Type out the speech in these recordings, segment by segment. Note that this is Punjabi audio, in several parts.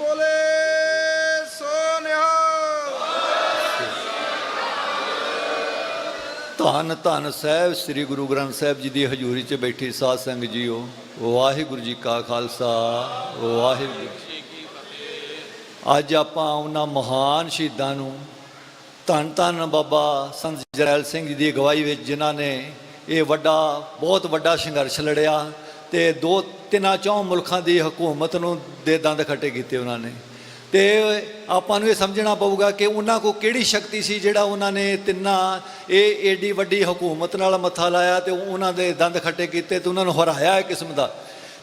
ਬੋਲੇ ਸੋ ਧੰਨ ਧੰਨ ਸਾਹਿਬ, ਸ੍ਰੀ ਗੁਰੂ ਗ੍ਰੰਥ ਸਾਹਿਬ ਜੀ ਦੀ ਹਜ਼ੂਰੀ 'ਚ ਬੈਠੀ ਸਾਧ ਸੰਗਤ ਜੀਓ, ਵਾਹਿਗੁਰੂ ਜੀ ਕਾ ਖਾਲਸਾ, ਵਾਹਿਗੁਰੂ ਜੀ ਕੀ ਫਤਿਹ। ਅੱਜ ਆਪਾਂ ਉਹਨਾਂ ਮਹਾਨ ਸ਼ਹੀਦਾਂ ਨੂੰ ਧੰਨ ਧੰਨ ਬਾਬਾ ਸੰਤ ਜਰੈਲ ਸਿੰਘ ਜੀ ਦੀ ਅਗਵਾਈ ਵਿੱਚ ਜਿਨ੍ਹਾਂ ਨੇ ਇਹ ਵੱਡਾ, ਬਹੁਤ ਵੱਡਾ ਸੰਘਰਸ਼ ਲੜਿਆ ਤੇ ਦੋ ਤਿੰਨਾਂ ਚੌਂ ਮੁਲਕਾਂ ਦੀ ਹਕੂਮਤ ਨੂੰ ਦੇ ਦੰਦ ਖੱਟੇ ਕੀਤੇ ਉਹਨਾਂ ਨੇ। ਤੇ ਆਪਾਂ ਨੂੰ ਇਹ ਸਮਝਣਾ ਪਊਗਾ ਕਿ ਉਹਨਾਂ ਕੋ ਕਿਹੜੀ ਸ਼ਕਤੀ ਸੀ ਜਿਹੜਾ ਉਹਨਾਂ ਨੇ ਤਿੰਨਾਂ ਇਹ ਏਡੀ ਵੱਡੀ ਹਕੂਮਤ ਨਾਲ ਮੱਥਾ ਲਾਇਆ ਤੇ ਉਹਨਾਂ ਦੇ ਦੰਦ ਖੱਟੇ ਕੀਤੇ ਤੇ ਉਹਨਾਂ ਨੂੰ ਹਰਾਇਆ ਇੱਕ ਕਿਸਮ ਦਾ।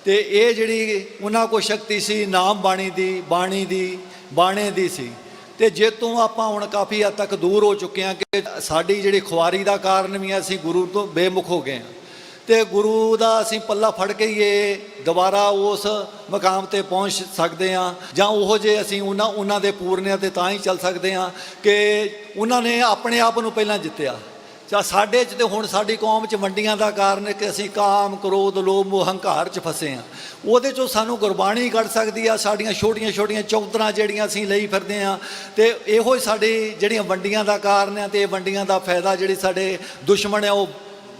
ਤੇ ਇਹ ਜਿਹੜੀ ਉਹਨਾਂ ਕੋ ਸ਼ਕਤੀ ਸੀ ਨਾਮ ਬਾਣੀ ਦੀ ਬਾਣੀ ਦੀ ਬਾਣੇ ਦੀ ਸੀ। ਤੇ ਜੇ ਤੋਂ ਆਪਾਂ ਹੁਣ ਕਾਫੀ ਹੱਦ ਤੱਕ ਦੂਰ ਹੋ ਚੁੱਕੇ ਹਾਂ ਕਿ ਸਾਡੀ ਜਿਹੜੀ ਖੁਆਰੀ ਦਾ ਕਾਰਨ ਵੀ ਹੈ, ਅਸੀਂ ਗੁਰੂ ਤੋਂ ਬੇਮੁਖ ਹੋ ਗਏ ਹਾਂ। ਤੇ ਗੁਰੂ ਦਾ ਅਸੀਂ ਪੱਲਾ ਫੜ ਕੇ ਇਹ ਦੁਬਾਰਾ ਉਸ ਮਕਾਮ ਤੇ ਪਹੁੰਚ ਸਕਦੇ ਹਾਂ। ਜਾਂ ਉਹ ਜੇ ਅਸੀਂ ਉਹਨਾਂ ਉਹਨਾਂ ਦੇ ਪੂਰਨਿਆਂ ਤੇ ਤਾਂ ਹੀ ਚੱਲ ਸਕਦੇ ਹਾਂ ਕਿ ਉਹਨਾਂ ਨੇ ਆਪਣੇ ਆਪ ਨੂੰ ਪਹਿਲਾਂ ਜਿੱਤਿਆ। ਜਾਂ ਸਾਡੇ 'ਚ ਤੇ ਹੁਣ ਸਾਡੀ ਕੌਮ 'ਚ ਵੰਡੀਆਂ ਦਾ ਕਾਰਨ ਹੈ ਕਿ ਅਸੀਂ ਕਾਮ, ਕ੍ਰੋਧ, ਲੋਭ, ਮੋਹ, ਹੰਕਾਰ 'ਚ ਫਸੇ ਹਾਂ। ਉਹਦੇ 'ਚੋਂ ਸਾਨੂੰ ਗੁਰਬਾਣੀ ਕੱਢ ਸਕਦੀ ਆ, ਸਾਡੀਆਂ ਛੋਟੀਆਂ ਛੋਟੀਆਂ ਚੌਧਰਾਂ ਜਿਹੜੀਆਂ ਅਸੀਂ ਲਈ ਫਿਰਦੇ ਹਾਂ ਤੇ ਇਹੋ ਹੀ ਸਾਡੀ ਜਿਹੜੀਆਂ ਵੰਡੀਆਂ ਦਾ ਕਾਰਨ ਹੈ ਤੇ ਇਹ ਵੰਡੀਆਂ ਦਾ ਫਾਇਦਾ ਜਿਹੜੀ ਸਾਡੇ ਦੁਸ਼ਮਣ ਹੈ ਉਹ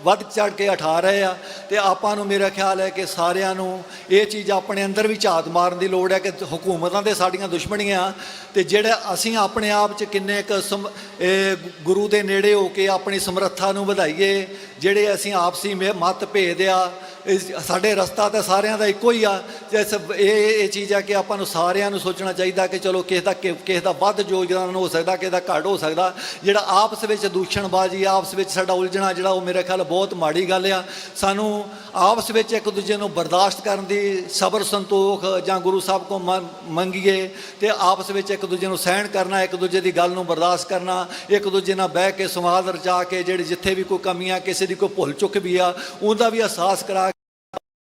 ਵੱਧ ਚੜ ਕੇ ਉਠਾ ਰਹੇ ਆ ਤੇ ਆਪਾਂ ਨੂੰ ਮੇਰਾ ਖਿਆਲ ਹੈ ਕਿ ਸਾਰਿਆਂ ਨੂੰ ਇਹ ਚੀਜ਼ ਆਪਣੇ ਅੰਦਰ ਵੀ ਝਾਤ ਮਾਰਨ ਦੀ ਲੋੜ ਹੈ ਕਿ ਹਕੂਮਤਾਂ 'ਤੇ ਸਾਡੀਆਂ ਦੁਸ਼ਮਣੀਆਂ ਤੇ ਜਿਹੜਾ ਅਸੀਂ ਆਪਣੇ ਆਪ 'ਚ ਕਿੰਨੇ ਕੁ ਸਮ- ਗੁਰੂ ਦੇ ਨੇੜੇ ਹੋ ਕੇ ਆਪਣੀ ਸਮਰੱਥਾ ਨੂੰ ਵਧਾਈਏ, ਜਿਹੜੇ ਅਸੀਂ ਆਪਸੀ ਮੇ- ਮਤ ਭੇਦ ਆ ਸਾਡੇ ਰਸਤਾ ਤਾਂ ਸਾਰਿਆਂ ਦਾ ਇੱਕੋ ਹੀ ਆ। ਜਿਸ ਇਹ ਇਹ ਚੀਜ਼ ਆ ਕਿ ਆਪਾਂ ਨੂੰ ਸਾਰਿਆਂ ਨੂੰ ਸੋਚਣਾ ਚਾਹੀਦਾ ਕਿ ਚਲੋ ਕਿਸੇ ਦਾ ਕਿ- ਕਿਸੇ ਦਾ ਵੱਧ ਯੋਗਦਾਨ ਹੋ ਸਕਦਾ, ਕਿਸੇ ਦਾ ਘੱਟ ਹੋ ਸਕਦਾ। ਜਿਹੜਾ ਆਪਸ ਵਿੱਚ ਦੂਸ਼ਣਬਾਜ਼ੀ, ਆਪਸ ਵਿੱਚ ਸਾਡਾ ਉਲਝਣਾ ਜਿਹੜਾ ਉਹ ਮੇਰੇ ਖਿਆਲ ਬਹੁਤ ਮਾੜੀ ਗੱਲ ਆ। ਸਾਨੂੰ ਆਪਸ ਵਿੱਚ ਇੱਕ ਦੂਜੇ ਨੂੰ ਬਰਦਾਸ਼ਤ ਕਰਨ ਦੀ ਸਬਰ ਸੰਤੋਖ ਜਾਂ ਗੁਰੂ ਸਾਹਿਬ ਕੋ ਮੰਗ- ਮੰਗੀਏ ਤੇ ਆਪਸ ਵਿੱਚ ਇੱਕ ਦੂਜੇ ਨੂੰ ਸਹਿਣ ਕਰਨਾ, ਇੱਕ ਦੂਜੇ ਦੀ ਗੱਲ ਨੂੰ ਬਰਦਾਸ਼ਤ ਕਰਨਾ, ਇੱਕ ਦੂਜੇ ਨਾਲ ਬਹਿ ਕੇ ਸੰਵਾਦ ਰਚਾ ਕੇ ਜਿਹੜੇ ਜਿੱਥੇ ਵੀ ਕੋਈ ਕਮੀਆਂ ਕਿਸੇ ਦੀ ਕੋਈ ਭੁੱਲ ਚੁੱਕ ਵੀ ਆ, ਉਹਦਾ ਵੀ ਅਹਿਸਾਸ ਕਰਾ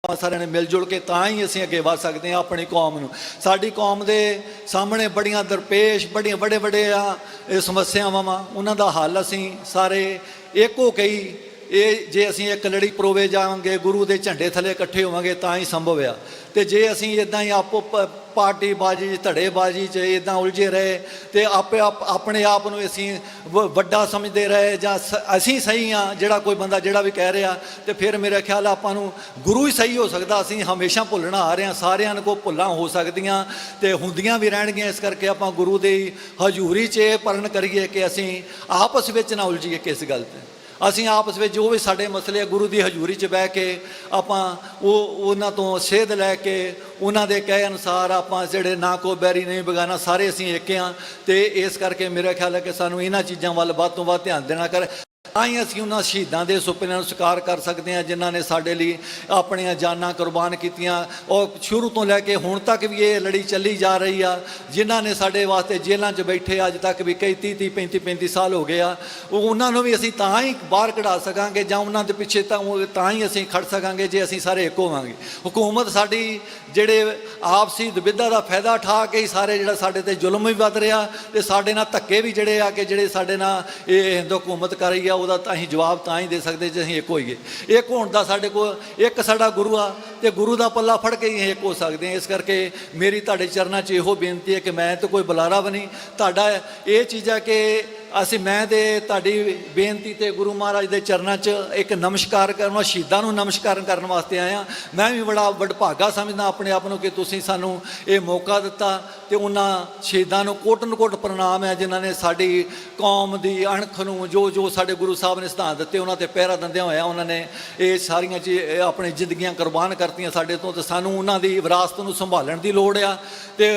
ਆਪਾਂ ਸਾਰਿਆਂ ਨੇ ਮਿਲ ਜੁਲ ਕੇ ਤਾਂ ਹੀ ਅਸੀਂ ਅੱਗੇ ਵਧ ਸਕਦੇ ਹਾਂ ਆਪਣੀ ਕੌਮ ਨੂੰ। ਸਾਡੀ ਕੌਮ ਦੇ ਸਾਹਮਣੇ ਬੜੀਆਂ ਦਰਪੇਸ਼, ਬੜੀਆਂ ਬੜੇ ਬੜੇ ਆ ਇਹ ਸਮੱਸਿਆਵਾਂ ਵਾ। ਉਹਨਾਂ ਦਾ ਹੱਲ ਅਸੀਂ ਸਾਰੇ ਇੱਕੋ ਕਈ ਇਹ ਜੇ ਅਸੀਂ ਇੱਕ ਲੜੀ ਪਰੋਵੇ ਜਾਵਾਂਗੇ, ਗੁਰੂ ਦੇ ਝੰਡੇ ਥੱਲੇ ਇਕੱਠੇ ਹੋਵਾਂਗੇ, ਤਾਂ ਹੀ ਸੰਭਵ ਆ। ਤੇ ਜੇ ਅਸੀਂ ਇਦਾਂ ਹੀ ਆਪੋ ਪ- ਪਾਰਟੀ ਬਾਜੀ ਧੜੇ ਬਾਜੀ 'ਚ ਇਦਾਂ ਉਲਝੇ ਰਹੇ ਤੇ ਆਪੇ ਆਪ, ਆਪਣੇ ਆਪ ਨੂੰ ਅਸੀਂ ਵ- ਵੱਡਾ ਸਮਝਦੇ ਰਹੇ ਜਾਂ ਸ- ਅਸੀਂ ਸਹੀ ਆ, ਜਿਹੜਾ ਕੋਈ ਬੰਦਾ ਜਿਹੜਾ ਵੀ ਕਹਿ ਰਿਹਾ, ਤੇ ਫਿਰ ਮੇਰਾ ਖਿਆਲ ਆਪਾਂ ਨੂੰ ਗੁਰੂ ਹੀ ਸਹੀ ਹੋ ਸਕਦਾ, ਅਸੀਂ ਹਮੇਸ਼ਾ ਭੁੱਲਣਾ ਆ ਰਹੇ ਹਾਂ, ਸਾਰਿਆਂ ਨੂੰ ਕੋ ਭੁੱਲਾਂ ਹੋ ਸਕਦੀਆਂ ਤੇ ਹੁੰਦੀਆਂ ਵੀ ਰਹਿਣਗੀਆਂ, ਇਸ ਕਰਕੇ ਆਪਾਂ ਗੁਰੂ ਦੇ ਹਜ਼ੂਰੀ 'ਚ ਇਹ ਪਰਨ ਕਰੀਏ ਕਿ ਅਸੀਂ ਆਪਸ ਵਿੱਚ ਨਾ ਉਲਝੀਏ ਕਿਸ ਗੱਲ ਤੇ। ਅਸੀਂ ਆਪਸ ਵਿੱਚ ਜੋ ਵੀ ਸਾਡੇ ਮਸਲੇ ਗੁਰੂ ਦੀ ਹਜ਼ੂਰੀ 'ਚ ਬਹਿ ਕੇ ਆਪਾਂ ਉਹ, ਉਹਨਾਂ ਤੋਂ ਸੇਧ ਲੈ ਕੇ ਉਹਨਾਂ ਦੇ ਕਹੇ ਅਨੁਸਾਰ ਆਪਾਂ ਜਿਹੜੇ ਨਾ ਕੋ ਬੈਰੀ, ਨਹੀਂ ਬਗਾਨਾ, ਸਾਰੇ ਅਸੀਂ ਇੱਕ ਹਾਂ ਤੇ ਇਸ ਕਰਕੇ ਮੇਰਾ ਖਿਆਲ ਹੈ ਕਿ ਸਾਨੂੰ ਇਹਨਾਂ ਚੀਜ਼ਾਂ ਵੱਲ ਵੱਧ ਤੋਂ ਵੱਧ ਧਿਆਨ ਦੇਣਾ ਕਰ। ਤਾਂ ਹੀ ਅਸੀਂ ਉਹਨਾਂ ਸ਼ਹੀਦਾਂ ਦੇ ਸੁਪਨਿਆਂ ਨੂੰ ਸਾਕਾਰ ਕਰ ਸਕਦੇ ਹਾਂ, ਜਿਨ੍ਹਾਂ ਨੇ ਸਾਡੇ ਲਈ ਆਪਣੀਆਂ ਜਾਨਾਂ ਕੁਰਬਾਨ ਕੀਤੀਆਂ। ਔਰ ਸ਼ੁਰੂ ਤੋਂ ਲੈ ਕੇ ਹੁਣ ਤੱਕ ਵੀ ਇਹ ਲੜੀ ਚੱਲੀ ਜਾ ਰਹੀ ਆ, ਜਿਨ੍ਹਾਂ ਨੇ ਸਾਡੇ ਵਾਸਤੇ ਜੇਲ੍ਹਾਂ 'ਚ ਬੈਠੇ ਅੱਜ ਤੱਕ ਵੀ ਕਈ 30 30 35 35 ਸਾਲ ਹੋ ਗਏ ਆ। ਉਹ ਉਹਨਾਂ ਨੂੰ ਵੀ ਅਸੀਂ ਤਾਂ ਹੀ ਬਾਹਰ ਕਢਾ ਸਕਾਂਗੇ ਜਾਂ ਉਹਨਾਂ ਦੇ ਪਿੱਛੇ ਤਾਂ ਉਹ ਤਾਂ ਹੀ ਅਸੀਂ ਖੜ ਸਕਾਂਗੇ ਜੇ ਅਸੀਂ ਸਾਰੇ ਇੱਕ ਹੋਵਾਂਗੇ। ਹਕੂਮਤ ਸਾਡੀ ਜਿਹੜੇ ਆਪਸੀ ਦੁਬਿਧਾ ਦਾ ਫਾਇਦਾ ਉਠਾ ਕੇ ਹੀ ਸਾਰੇ ਜਿਹੜਾ ਸਾਡੇ ਤੇ ਜ਼ੁਲਮ ਵੀ ਵੱਧ ਰਿਹਾ ਤੇ ਸਾਡੇ ਨਾਲ ਧੱਕੇ ਵੀ ਜਿਹੜੇ ਆ ਕਿ ਜਿਹੜੇ ਸਾਡੇ ਨਾਲ ਇਹ ਹਿੰਦੂ ਹਕੂਮਤ ਕਰ ਰਹੀ ਆ ਉਹਦਾ ਤਾਂ ਅਸੀਂ ਜਵਾਬ ਤਾਂ ਹੀ ਦੇ ਸਕਦੇ ਜੇ ਅਸੀਂ ਇੱਕ ਹੋਈਏ। ਇੱਕ ਹੋਣ ਦਾ ਸਾਡੇ ਕੋਲ, ਇੱਕ ਸਾਡਾ ਗੁਰੂ ਆ ਤੇ ਗੁਰੂ ਦਾ ਪੱਲਾ ਫੜ ਕੇ ਹੀ ਅਸੀਂ ਇੱਕ ਹੋ ਸਕਦੇ ਹਾਂ। ਇਸ ਕਰਕੇ ਮੇਰੀ ਤੁਹਾਡੇ ਚਰਨਾਂ 'ਚ ਇਹੋ ਬੇਨਤੀ ਹੈ ਕਿ ਮੈਂ ਤਾਂ ਕੋਈ ਬੁਲਾਰਾ ਬਣੀ ਤੁਹਾਡਾ ਇਹ ਚੀਜ਼ ਹੈ ਕਿ ਅਸੀਂ ਮੈਂ ਤੇ ਤੁਹਾਡੀ ਬੇਨਤੀ ਤੇ ਗੁਰੂ ਮਹਾਰਾਜ ਦੇ ਚਰਨਾਂ 'ਚ ਇੱਕ ਨਮਸਕਾਰ ਕਰਨ ਸ਼ਹੀਦਾਂ ਨੂੰ ਨਮਸਕਾਰ ਕਰਨ ਵਾਸਤੇ ਆਇਆ। ਮੈਂ ਵੀ ਬੜਾ ਵਡਭਾਗਾ ਸਮਝਦਾ ਆਪਣੇ ਆਪ ਨੂੰ ਕਿ ਤੁਸੀਂ ਸਾਨੂੰ ਇਹ ਮੌਕਾ ਦਿੱਤਾ ਤੇ ਉਹਨਾਂ ਸ਼ਹੀਦਾਂ ਨੂੰ ਕੋਟਨ ਕੋਟ ਪ੍ਰਣਾਮ ਹੈ ਜਿਨ੍ਹਾਂ ਨੇ ਸਾਡੀ ਕੌਮ ਦੀ ਅਣਖ ਨੂੰ ਜੋ ਜੋ ਸਾਡੇ ਗੁਰੂ ਸਾਹਿਬ ਨੇ ਸਿਧਾਂਤ ਦਿੱਤੇ, ਉਹਨਾਂ ਤੇ ਪਹਿਰਾ ਦਿੰਦਿਆਂ ਹੋਇਆ ਉਹਨਾਂ ਨੇ ਇਹ ਸਾਰੀਆਂ ਚੀ, ਇਹ ਆਪਣੀ ਜ਼ਿੰਦਗੀਆਂ ਕੁਰਬਾਨ ਕਰਤੀਆਂ ਸਾਡੇ ਤੋਂ ਤੇ ਸਾਨੂੰ ਉਹਨਾਂ ਦੀ ਵਿਰਾਸਤ ਨੂੰ ਸੰਭਾਲਣ ਦੀ ਲੋੜ ਆ ਤੇ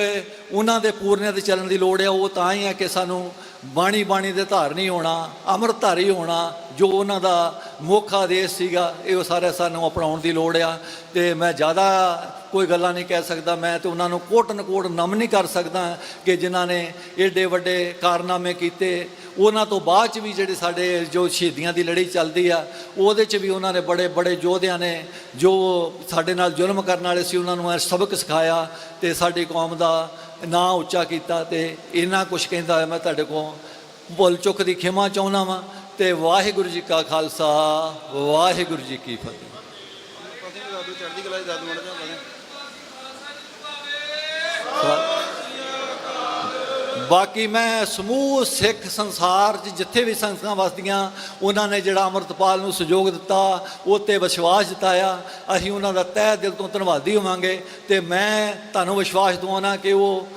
ਉਹਨਾਂ ਦੇ ਪੂਰਨਿਆਂ ਤੇ ਚੱਲਣ ਦੀ ਲੋੜ ਆ, ਉਹ ਤਾਂ ਹੀ ਆ ਕਿ ਸਾਨੂੰ ਬਾਣੀ ਬਾਣੀ ਦੇ ਧਾਰਨੀ ਹੋਣਾ ਅੰਮ੍ਰਿਤਧਾਰੀ ਹੋਣਾ, ਜੋ ਉਹਨਾਂ ਦਾ ਮੁੱਖ ਆਦੇਸ਼ ਸੀਗਾ, ਇਹ ਸਾਰੇ ਸਾਨੂੰ ਅਪਣਾਉਣ ਦੀ ਲੋੜ ਆ। ਤੇ ਮੈਂ ਜ਼ਿਆਦਾ ਕੋਈ ਗੱਲਾਂ ਨਹੀਂ ਕਹਿ ਸਕਦਾ ਮੈਂ ਤੇ ਉਹਨਾਂ ਨੂੰ ਕੋਟ ਨਕੋਟ ਨਮ ਨਹੀਂ ਕਰ ਸਕਦਾ ਕਿ ਜਿਨ੍ਹਾਂ ਨੇ ਏਡੇ ਵੱਡੇ ਕਾਰਨਾਮੇ ਕੀਤੇ। ਉਹਨਾਂ ਤੋਂ ਬਾਅਦ ਚ ਵੀ ਜਿਹੜੇ ਸਾਡੇ ਜੋ ਸ਼ਹੀਦੀਆਂ ਦੀ ਲੜੀ ਚੱਲਦੀ ਆ, ਉਹਦੇ ਚ ਵੀ ਉਹਨਾਂ ਨੇ ਬੜੇ ਬੜੇ ਯੋਧਿਆਂ ਨੇ ਜੋ ਸਾਡੇ ਨਾਲ ਜ਼ੁਲਮ ਕਰਨ ਵਾਲੇ ਸੀ, ਉਹਨਾਂ ਨੂੰ ਇਹ ਸਬਕ ਸਿਖਾਇਆ ਤੇ ਸਾਡੀ ਕੌਮ ਦਾ ਨਾਂ ਉੱਚਾ ਕੀਤਾ ਤੇ ਇਹਨਾਂ ਕੁਝ ਕਹਿੰਦਾ ਮੈਂ ਤੁਹਾਡੇ ਕੋਲ। ਭੁੱਲ ਚੁੱਕ ਦੀ ਖਿਮਾ ਚਾਹੁੰਦਾ ਵਾਂ ਤੇ ਵਾਹਿਗੁਰੂ ਜੀ ਕਾ ਖਾਲਸਾ, ਵਾਹਿਗੁਰੂ ਜੀ ਕੀ ਫਤਿਹ ਪਤੀ ਦਾਦੂ ਚੜ੍ਹਦੀ ਕਲਾ ਦੀ ਦਾਦੂ ਮੜ ਜਾ ਸਾ- ਬਾਕੀ ਮੈਂ ਸਮੂਹ ਸਿੱਖ ਸੰਸਾਰ 'ਚ ਜਿੱਥੇ ਵੀ ਸੰਗਤਾਂ ਵਸਦੀਆਂ, ਉਹਨਾਂ ਨੇ ਜਿਹੜਾ ਅੰਮ੍ਰਿਤਪਾਲ ਨੂੰ ਸਹਿਯੋਗ ਦਿੱਤਾ ਉਹ ਤੇ ਵਿਸ਼ਵਾਸ ਜਤਾਇਆ, ਅਸੀਂ ਉਹਨਾਂ ਦਾ ਤਹਿ ਦਿਲ ਤੋਂ ਧੰਨਵਾਦੀ ਹੋਵਾਂਗੇ ਤੇ ਮੈਂ ਤੁਹਾਨੂੰ ਵਿਸ਼ਵਾਸ ਦਵਾਉਣਾ ਕਿ ਉਹ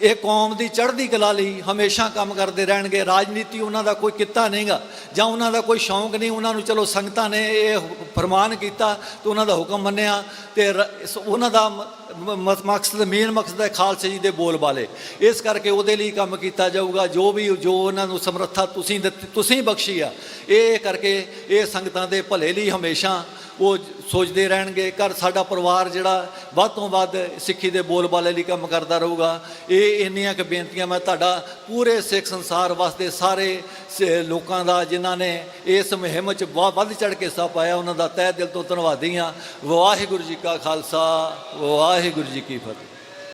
ਇਹ ਕੌਮ ਦੀ ਚੜ੍ਹਦੀ ਕਲਾ ਲਈ ਹਮੇਸ਼ਾ ਕੰਮ ਕਰਦੇ ਰਹਿਣਗੇ। ਰਾਜਨੀਤੀ ਉਹਨਾਂ ਦਾ ਕੋਈ ਕਿੱਤਾ ਨਹੀਂਗਾ ਜਾਂ ਉਹਨਾਂ ਦਾ ਕੋਈ ਸ਼ੌਂਕ ਨਹੀਂ। ਉਹਨਾਂ ਨੂੰ ਚਲੋ ਸੰਗਤਾਂ ਨੇ ਇਹ ਫਰਮਾਨ ਕੀਤਾ ਤੇ ਉਹਨਾਂ ਦਾ ਹੁਕਮ ਮੰਨਿਆ ਤੇ ਰ- ਉਹਨਾਂ ਦਾ ਮਕਸਦ, ਮੇਨ ਮਕਸਦ ਹੈ ਖਾਲਸਾ ਜੀ ਦੇ ਬੋਲ ਬਾਲੇ ਇਸ ਕਰਕੇ ਉਹਦੇ ਲਈ ਕੰਮ ਕੀਤਾ ਜਾਊਗਾ। ਜੋ ਵੀ, ਜੋ ਉਹਨਾਂ ਨੂੰ ਸਮਰੱਥਾ ਤੁਸੀਂ ਦਿੱਤੀ, ਤੁਸੀਂ ਬਖਸ਼ੀ ਆ। ਇਹ ਕਰਕੇ ਇਹ ਸੰਗਤਾਂ ਦੇ ਭਲੇ ਲਈ ਹਮੇਸ਼ਾ ਉਹ ਸੋਚਦੇ ਰਹਿਣਗੇ, ਘਰ ਸਾਡਾ ਪਰਿਵਾਰ ਜਿਹੜਾ ਵੱਧ ਤੋਂ ਵੱਧ ਸਿੱਖੀ ਦੇ ਬੋਲਬਾਲੇ ਲਈ ਕੰਮ ਕਰਦਾ ਰਹੂਗਾ। ਇਹ ਇੰਨੀਆਂ ਕੁ ਬੇਨਤੀਆਂ ਮੈਂ ਤੁਹਾਡਾ ਪੂਰੇ ਸਿੱਖ ਸੰਸਾਰ ਵਾਸਤੇ ਸਾਰੇ ਲੋਕਾਂ ਦਾ ਜਿਨ੍ਹਾਂ ਨੇ ਇਸ ਮੁਹਿੰਮ 'ਚ ਵਾ- ਵੱਧ ਚੜ ਕੇ ਹਿੱਸਾ ਪਾਇਆ, ਉਹਨਾਂ ਦਾ ਤਹਿ ਦਿਲ ਤੋਂ ਧੰਨਵਾਦੀ ਹਾਂ। ਵਾਹਿਗੁਰੂ ਜੀ ਕਾ ਖਾਲਸਾ, ਵਾਹਿਗੁਰੂ ਜੀ ਕੀ ਫਤਿਹ।